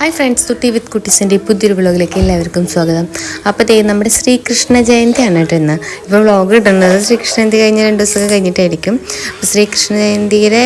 Hi friends തുട്ടി വിത്ത് കുട്ടീസിന്റെ പുതിയൊരു വ്ളോഗിലേക്ക് എല്ലാവർക്കും സ്വാഗതം. അപ്പോൾ ദേ നമ്മുടെ ശ്രീകൃഷ്ണ ജയന്തിയാണ് കേട്ടോ ഇന്ന്. ഇപ്പോൾ വ്ളോഗ് ഇടുന്നത് ശ്രീകൃഷ്ണ ജയന്തി കഴിഞ്ഞ രണ്ട് ദിവസം കഴിഞ്ഞിട്ടായിരിക്കും. അപ്പോൾ ശ്രീകൃഷ്ണ ജയന്തിയുടെ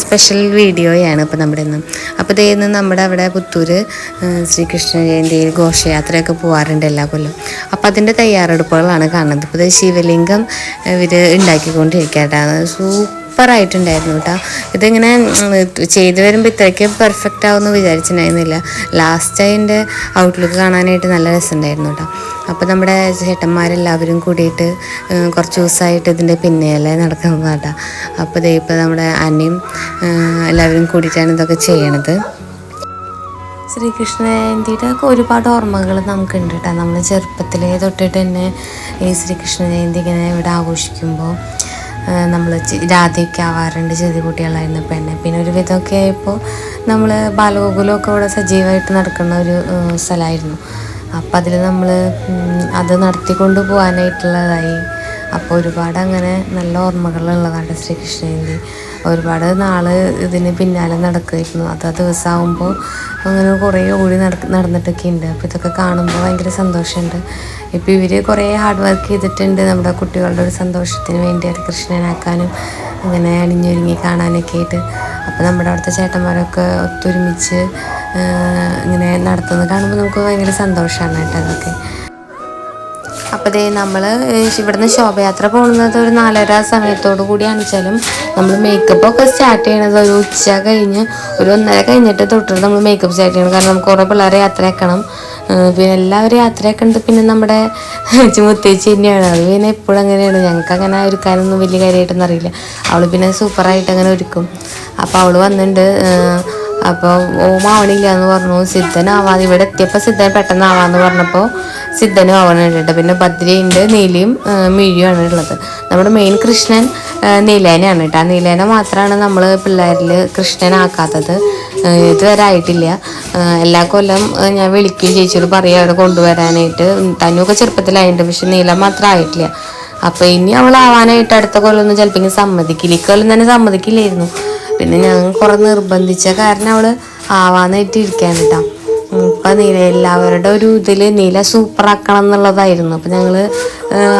സ്പെഷ്യൽ വീഡിയോയാണ് ഇപ്പോൾ നമ്മുടെ ഇന്ന്. അപ്പോൾ ദേ ഇന്ന് നമ്മുടെ അവിടെ പുത്തൂർ ശ്രീകൃഷ്ണ ജയന്തിയിൽ ഘോഷയാത്രയൊക്കെ പോകാറുണ്ട് എല്ലാ കൊല്ലം. അപ്പോൾ അതിന്റെ തയ്യാറെടുപ്പുകളാണ് കാണുന്നത്. ഇപ്പോൾ ശിവലിംഗം ഇവർ ഉണ്ടാക്കിക്കൊണ്ടിരിക്കുകയാണ്. സൂപ്പർ സൂപ്പറായിട്ടുണ്ടായിരുന്നു കേട്ടോ ഇതിങ്ങനെ ചെയ്തു വരുമ്പോൾ ഇത്രയ്ക്ക് പെർഫെക്റ്റ് ആവുമെന്ന് വിചാരിച്ചിട്ടുണ്ടായിരുന്നില്ല. ലാസ്റ്റ് അതിന്റെ ഔട്ട്ലുക്ക് കാണാനായിട്ട് നല്ല രസമുണ്ടായിരുന്നു കേട്ടോ അപ്പോൾ നമ്മുടെ ചേട്ടന്മാരെല്ലാവരും കൂടിയിട്ട് കുറച്ച് ദിവസമായിട്ട് ഇതിന്റെ പിന്നെയല്ലേ നടക്കുന്നത് കേട്ടോ അപ്പോൾ ദേ ഇപ്പോൾ നമ്മുടെ അനിയും എല്ലാവരും കൂടിയിട്ടാണ് ഇതൊക്കെ ചെയ്യണത്. ശ്രീകൃഷ്ണ ജയന്തിയുടെ ഒക്കെ ഒരുപാട് ഓർമ്മകൾ നമുക്കുണ്ട് കേട്ടോ നമ്മൾ ചെറുപ്പത്തിലേ തൊട്ടിട്ട് തന്നെ ഈ ശ്രീകൃഷ്ണ ജയന്തി ഇങ്ങനെ ഇവിടെ ആഘോഷിക്കുമ്പോൾ നമ്മൾ രാധയൊക്കെ ആവാറുണ്ട് ചെറിയ കുട്ടികളായിരുന്നു തന്നെ. പിന്നെ ഒരു വിധമൊക്കെ ആയപ്പോൾ നമ്മൾ ബാലഗോകുലമൊക്കെ ഇവിടെ സജീവമായിട്ട് നടക്കുന്ന ഒരു സ്ഥലമായിരുന്നു. അപ്പം അതിൽ നമ്മൾ അത് നടത്തിക്കൊണ്ട് പോകാനായിട്ടുള്ളതായി അപ്പോൾ ഒരുപാട് അങ്ങനെ നല്ല ഓർമ്മകളുള്ളതാണ് ശ്രീകൃഷ്ണ ജയന്തി ഒരുപാട് നാൾ ഇതിന് പിന്നാലെ നടക്കുമായിരുന്നു അത് ആ ദിവസമാകുമ്പോൾ അങ്ങനെ കുറേ ഓടി നട നടന്നിട്ടൊക്കെ ഉണ്ട് അപ്പോൾ ഇതൊക്കെ കാണുമ്പോൾ ഭയങ്കര സന്തോഷമുണ്ട്. ഇപ്പോൾ ഇവർ കുറേ ഹാർഡ് വർക്ക് ചെയ്തിട്ടുണ്ട്. നമ്മുടെ കുട്ടികളുടെ ഒരു സന്തോഷത്തിന് വേണ്ടി അത് കൃഷ്ണനാക്കാനും അങ്ങനെ അണിഞ്ഞൊരുങ്ങി കാണാനൊക്കെ ആയിട്ട്. അപ്പോൾ നമ്മുടെ അവിടുത്തെ ചേട്ടന്മാരൊക്കെ ഒത്തൊരുമിച്ച് ഇങ്ങനെ നടത്തുന്നത് കാണുമ്പോൾ നമുക്ക് ഭയങ്കര സന്തോഷമാണ് കേട്ടോ അതൊക്കെ. അപ്പോൾ നമ്മൾ ഇവിടുന്ന് ശോഭയാത്ര പോകുന്നത് ഒരു നാലര സമയത്തോടു കൂടിയാണ് വെച്ചാലും നമ്മൾ മേക്കപ്പ് ഒക്കെ സ്റ്റാർട്ട് ചെയ്യണത് ഒരു ഉച്ച കഴിഞ്ഞ് ഒരു ഒന്നര കഴിഞ്ഞിട്ട് തൊട്ടിട്ട് നമ്മൾ മേക്കപ്പ് സ്റ്റാർട്ട് ചെയ്യണം. കാരണം നമുക്ക് കുറേ പിള്ളേരെ യാത്രയാക്കണം പിന്നെ എല്ലാവരും യാത്രയാക്കണ്ട് പിന്നെ നമ്മുടെ മുത്തേച്ചി തന്നെയാണ്. അത് പിന്നെ എപ്പോഴും അങ്ങനെയാണ്. ഞങ്ങൾക്ക് അങ്ങനെ ഒരുക്കാനൊന്നും വലിയ കാര്യമായിട്ടൊന്നും അറിയില്ല. അവൾ പിന്നെ സൂപ്പറായിട്ട് അങ്ങനെ ഒരുക്കും. അപ്പോൾ അവൾ വന്നിട്ടുണ്ട് അപ്പോൾ ഓമാവണില്ല എന്ന് പറഞ്ഞു. സിദ്ധനാവാതെ ഇവിടെ എത്തിയപ്പോൾ സിദ്ധൻ പെട്ടെന്നാവാന്ന് പറഞ്ഞപ്പോൾ സിദ്ധനും ആവണുണ്ട് പിന്നെ ഭദ്രയുണ്ട് നീലിയും മിഴിയുമാണ് ഉള്ളത്. നമ്മുടെ മെയിൻ കൃഷ്ണൻ നീലേനയാണ് കേട്ടോ. നീലേന മാത്രമാണ് നമ്മൾ പിള്ളേരിൽ കൃഷ്ണനാക്കാത്തത്. ഇതുവരെ ആയിട്ടില്ല. എല്ലാ കൊല്ലം ഞാൻ വിളിക്കുകയും ചേച്ചിയോട് പറയുക അവിടെ കൊണ്ടുവരാനായിട്ട്. തന്നെയൊക്കെ ചെറുപ്പത്തിലായിട്ടുണ്ട് പക്ഷെ നീല മാത്രം ആയിട്ടില്ല. അപ്പോൾ ഇനി അവൾ ആവാനായിട്ട് അടുത്ത കൊല്ലമൊന്നും ചിലപ്പോൾ സമ്മതിക്കില്ല. ഇക്കൊല്ലം തന്നെ സമ്മതിക്കില്ലായിരുന്നു. പിന്നെ ഞാൻ കുറെ നിർബന്ധിച്ച കാരണം അവൾ ആവാനായിട്ട് ഇരിക്കാൻ കേട്ടോ ഇപ്പൊ നീല എല്ലാവരുടെ ഒരു ഇതിൽ നീല സൂപ്പർ ആക്കണം എന്നുള്ളതായിരുന്നു. അപ്പൊ ഞങ്ങൾ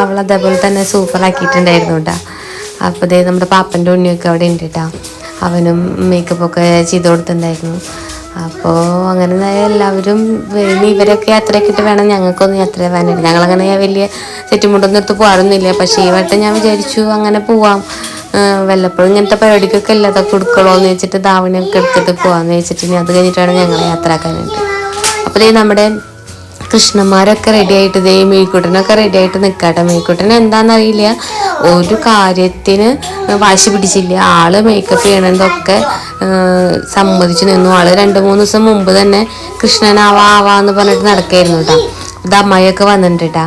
അവൾ അതേപോലെ തന്നെ സൂപ്പർ ആക്കിയിട്ടുണ്ടായിരുന്നു കേട്ടോ അപ്പോൾ ഇതേ നമ്മുടെ പാപ്പന്റെ ഉണ്ണിയൊക്കെ അവിടെ ഉണ്ട് കേട്ടോ അവനും മേക്കപ്പ് ഒക്കെ ചെയ്ത് കൊടുത്തിട്ടുണ്ടായിരുന്നു. അപ്പോൾ അങ്ങനെ എല്ലാവരും ഇവരൊക്കെ യാത്രയൊക്കെ വേണം ഞങ്ങൾക്കൊന്ന് യാത്ര പോകാനായിട്ട് ഞങ്ങളങ്ങനെ വലിയ സെറ്റുമുണ്ടൊന്നും എടുത്ത് പോകാറൊന്നുമില്ല. പക്ഷേ ഈ വട്ടം ഞാൻ വിചാരിച്ചു അങ്ങനെ പോവാം. വല്ലപ്പോഴും ഇങ്ങനത്തെ പരിപാടിക്കൊക്കെ ഇല്ലാതെ കൊടുക്കണോ എന്ന് വെച്ചിട്ട് ധാവണിയൊക്കെ എടുത്തിട്ട് പോവാന്ന് വെച്ചിട്ട് ഇനി അത് കഴിഞ്ഞിട്ടാണ് ഞങ്ങൾ യാത്ര ആക്കാനായിട്ട്. അപ്പോൾ ദേ നമ്മുടെ കൃഷ്ണന്മാരൊക്കെ റെഡി ആയിട്ട് ദേ മെയ്ക്കുട്ടനൊക്കെ റെഡി ആയിട്ട് നിൽക്കട്ടെ മെയ്ക്കുട്ടൻ എന്താണെന്നറിയില്ല ഒരു കാര്യത്തിന് വാശി പിടിച്ചില്ല. ആൾ മേക്കപ്പ് ചെയ്യണതൊക്കെ സമ്മതിച്ചു നിന്നു. ആൾ രണ്ട് മൂന്ന് ദിവസം മുമ്പ് തന്നെ കൃഷ്ണനാവാ ആവാന്ന് പറഞ്ഞിട്ട് നടക്കായിരുന്നു കേട്ടോ ഇത് അമ്മയൊക്കെ വന്നിട്ടുണ്ട് കേട്ടാ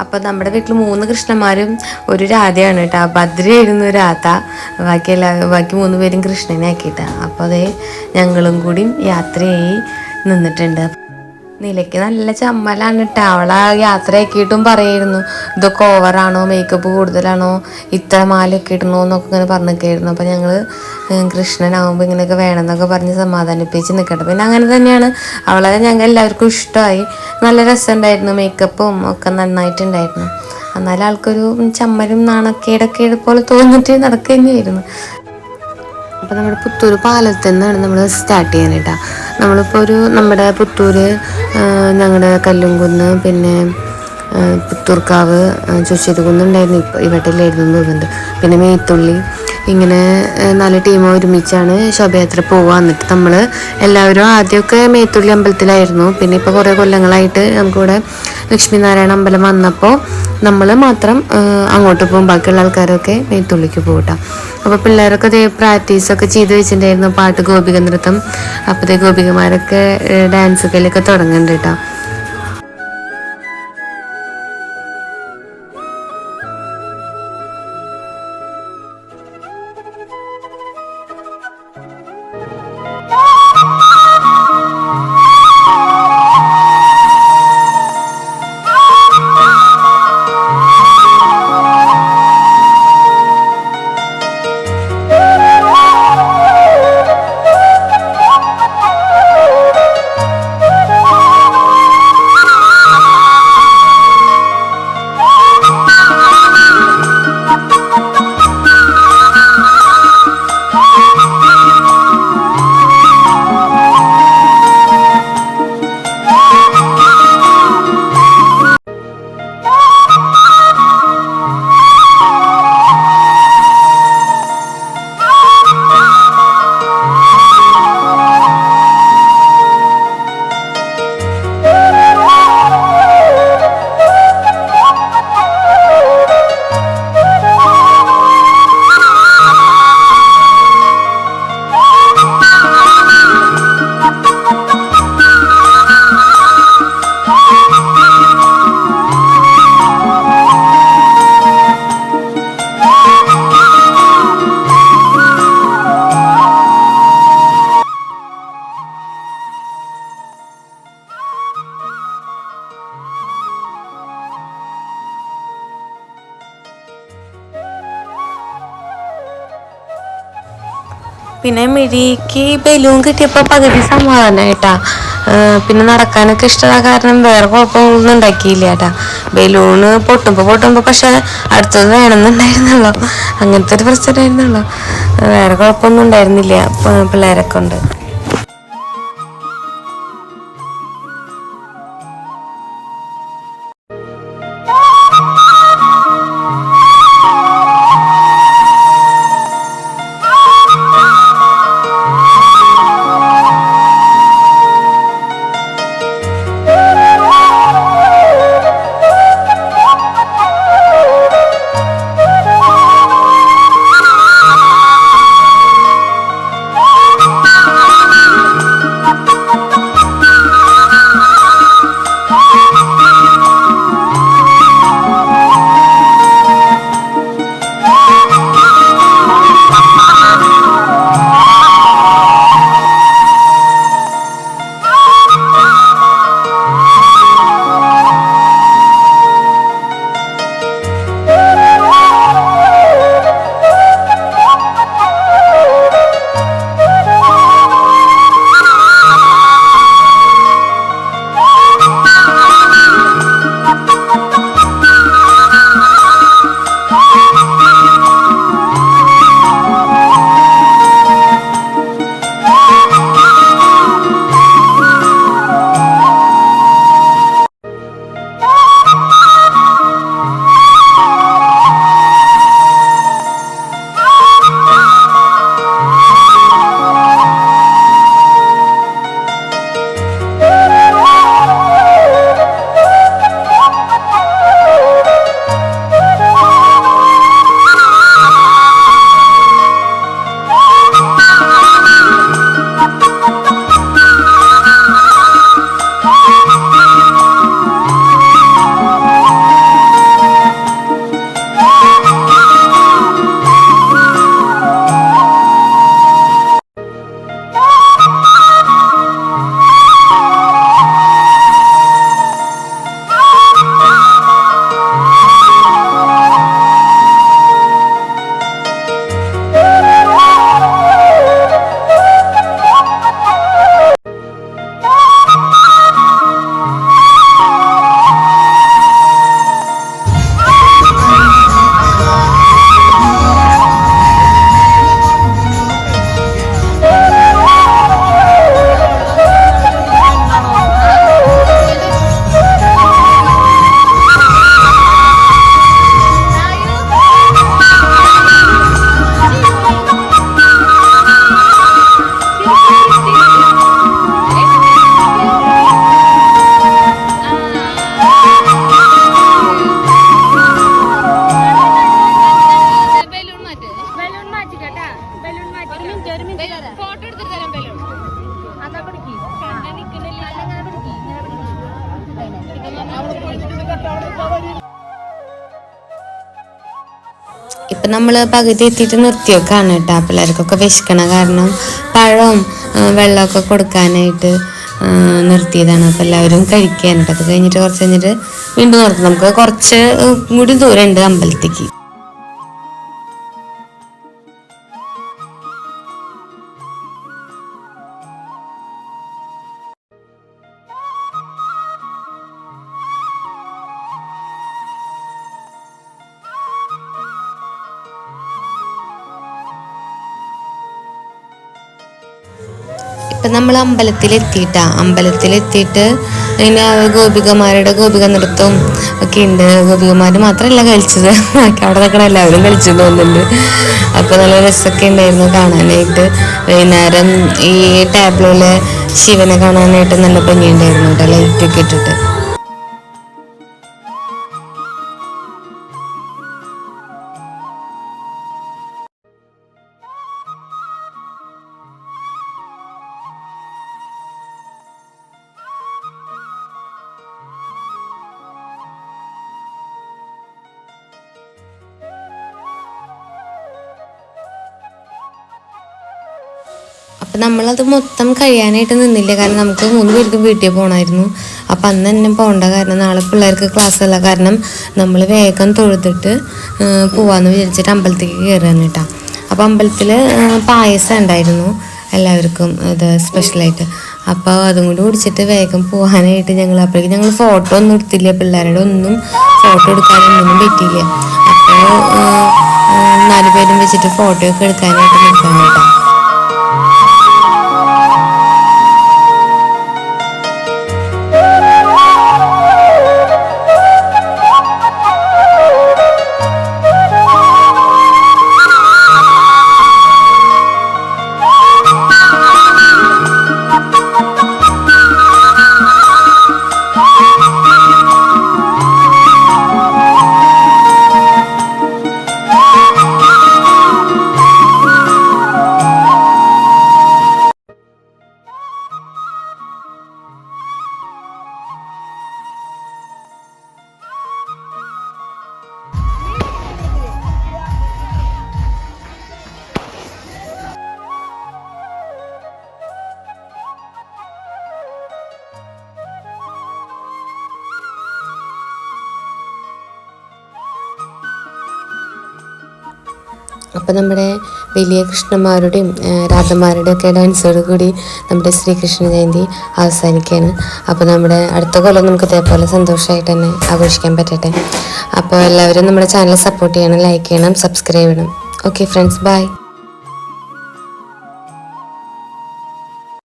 അപ്പൊ നമ്മുടെ വീട്ടിൽ മൂന്ന് കൃഷ്ണന്മാരും ഒരു രാധയാണ് കേട്ടോ. ഭദ്രയായിരുന്നു രാധ. ബാക്കി എല്ലാ ബാക്കി മൂന്ന് പേരും കൃഷ്ണനെ ആക്കിയിട്ടാണ് അപ്പോൾ അതേ ഞങ്ങളും കൂടി യാത്രയായി നിന്നിട്ടുണ്ട്. നിലയ്ക്ക് നല്ല ചമ്മലാണ് കേട്ടോ അവളെ യാത്രയാക്കിയിട്ടും പറയായിരുന്നു ഇതൊക്കെ ഓവറാണോ? മേക്കപ്പ് കൂടുതലാണോ? ഇത്ര മാലയൊക്കെ ഇടണോ എന്നൊക്കെ ഇങ്ങനെ പറഞ്ഞൊക്കെയായിരുന്നു അപ്പം ഞങ്ങൾ കൃഷ്ണനാകുമ്പോൾ ഇങ്ങനെയൊക്കെ വേണമെന്നൊക്കെ പറഞ്ഞ് സമാധാനിപ്പിച്ച് നിൽക്കട്ടെ പിന്നെ അങ്ങനെ തന്നെയാണ്. അവളെ ഞങ്ങൾ എല്ലാവർക്കും ഇഷ്ടമായി. നല്ല രസമുണ്ടായിരുന്നു. മേക്കപ്പും ഒക്കെ നന്നായിട്ടുണ്ടായിരുന്നു. എന്നാലും ആൾക്കൊരു ചമ്മലും നാണക്കേടൊക്കെ പോലെ തോന്നിട്ട് തന്നെയായിരുന്നു അപ്പോൾ നമ്മുടെ പുത്തൂർ പാലത്തിൽ നിന്നാണ് നമ്മൾ സ്റ്റാർട്ട് ചെയ്യാനായിട്ടാ നമ്മളിപ്പോൾ ഒരു നമ്മുടെ പുത്തൂർ ഞങ്ങളുടെ കല്ലുംകുന്ന് പിന്നെ പുത്തൂർക്കാവ് ഉണ്ടായിരുന്നു ഇപ്പോൾ ഇവട്ടിലായിരുന്നു എന്ന് തോന്നുന്നുണ്ട്. പിന്നെ മേത്തുള്ളി. ഇങ്ങനെ നാല് ടീം ഒരുമിച്ചാണ് ശോഭയാത്ര പോവുക എന്നിട്ട് നമ്മൾ എല്ലാവരും ആദ്യമൊക്കെ മേത്തുള്ളി അമ്പലത്തിലായിരുന്നു. പിന്നെ ഇപ്പോൾ കുറേ കൊല്ലങ്ങളായിട്ട് നമുക്കിവിടെ ലക്ഷ്മിനാരായണ അമ്പലം വന്നപ്പോൾ നമ്മൾ മാത്രം അങ്ങോട്ട് പോകും. ബാക്കിയുള്ള ആൾക്കാരൊക്കെ നെയ്ത്തുള്ളിക്ക് പോകട്ടോ അപ്പോൾ പിള്ളേരൊക്കെ അതേ പ്രാക്ടീസൊക്കെ ചെയ്ത് വെച്ചിട്ടുണ്ടായിരുന്നു. പാട്ട് ഗോപിക നൃത്തം. അപ്പോഴത്തെ ഗോപികമാരൊക്കെ ഡാൻസ് കളിയൊക്കെ തുടങ്ങുന്നുണ്ട് കേട്ടോ. പിന്നെ മിഴിക്ക് ബലൂൺ കിട്ടിയപ്പോൾ പകുതി സമാധാനമായിട്ടാ പിന്നെ നടക്കാനൊക്കെ ഇഷ്ടമുള്ള കാരണം വേറെ കുഴപ്പമൊന്നും ഉണ്ടാക്കിയില്ല ഏട്ടാ ബലൂണ് പൊട്ടുമ്പോൾ പൊട്ടുമ്പോൾ പക്ഷെ അടുത്തത് വേണമെന്നുണ്ടായിരുന്നുള്ളൂ അങ്ങനത്തെ ഒരു പ്രശ്നമായിരുന്നുള്ളൂ വേറെ കുഴപ്പമൊന്നും ഉണ്ടായിരുന്നില്ല പിള്ളേരെ പിള്ളേരൊക്കെ ഇപ്പം നമ്മൾ പകുതി എത്തിയിട്ട് നിർത്തിയൊക്കെയാണ് കേട്ടോ. പിള്ളേർക്കൊക്കെ വിശക്കണ കാരണം പഴവും വെള്ളമൊക്കെ കൊടുക്കാനായിട്ട് നിർത്തിയതാണ്. അപ്പം എല്ലാവരും കഴിക്കാനായിട്ട് അത് കഴിഞ്ഞിട്ട് കുറച്ച് കഴിഞ്ഞിട്ട് വീണ്ടും നിർത്തും. നമുക്ക് കുറച്ച് കൂടി ദൂരമുണ്ട് അമ്പലത്തേക്ക്. ഇപ്പം നമ്മൾ അമ്പലത്തിലെത്തിയിട്ടാ. അമ്പലത്തിലെത്തിയിട്ട് അതിന് ഗോപികമാരുടെ ഗോപിക നൃത്തവും ഒക്കെ ഉണ്ട്. ഗോപികമാർ മാത്രമല്ല കളിച്ചത് അവിടെ നിൽക്കണ എല്ലാവരും കളിച്ചു തോന്നുന്നുണ്ട്. അപ്പോൾ നല്ല രസമൊക്കെ ഉണ്ടായിരുന്നു കാണാനായിട്ട്. വൈകുന്നേരം ഈ ടാബ്ലോയിലെ ശിവനെ കാണാനായിട്ട് നല്ല ഭംഗിയുണ്ടായിരുന്നു കേട്ടോ. ലൈറ്റൊക്കെ ഇട്ടിട്ട്. അപ്പം നമ്മളത് മൊത്തം കഴിയാനായിട്ട് നിന്നില്ല. കാരണം നമുക്ക് മൂന്ന് പേർക്കും വീട്ടിൽ പോകണമായിരുന്നു അപ്പം അന്ന് തന്നെ പോകേണ്ട കാരണം നാളെ പിള്ളേർക്ക് ക്ലാസ് അല്ല. കാരണം നമ്മൾ വേഗം തൊഴുതിട്ട് പോവാമെന്ന് വിചാരിച്ചിട്ട് അമ്പലത്തേക്ക് കയറുകയാണ് കേട്ടോ. അപ്പം അമ്പലത്തിൽ പായസം ഉണ്ടായിരുന്നു എല്ലാവർക്കും ഇത് സ്പെഷ്യലായിട്ട് അപ്പോൾ അതും കൂടി കുടിച്ചിട്ട് വേഗം പോകാനായിട്ട് ഞങ്ങൾ അപ്പോഴേക്കും ഞങ്ങൾ ഫോട്ടോ ഒന്നും എടുത്തില്ല. പിള്ളേരുടെ ഒന്നും ഫോട്ടോ എടുക്കാനൊന്നും പറ്റിയില്ല. അപ്പോൾ നാല് പേരും വെച്ചിട്ട് ഫോട്ടോ ഒക്കെ എടുക്കാനായിട്ട് നിൽക്കാൻ കേട്ടോ. അപ്പോൾ നമ്മുടെ വലിയ കൃഷ്ണന്മാരുടെയും രാധന്മാരുടെയും ഒക്കെ ഡാൻസോട് കൂടി നമ്മുടെ ശ്രീകൃഷ്ണ ജയന്തി അവസാനിക്കുകയാണ്. അപ്പോൾ നമ്മുടെ അടുത്ത കൊല്ലം നമുക്ക് ഇതേപോലെ സന്തോഷമായിട്ട് തന്നെ ആഘോഷിക്കാൻ പറ്റട്ടെ. അപ്പോൾ എല്ലാവരും നമ്മുടെ ചാനൽ സപ്പോർട്ട് ചെയ്യണം ലൈക്ക് ചെയ്യണം സബ്സ്ക്രൈബ് ചെയ്യണം. Okay friends bye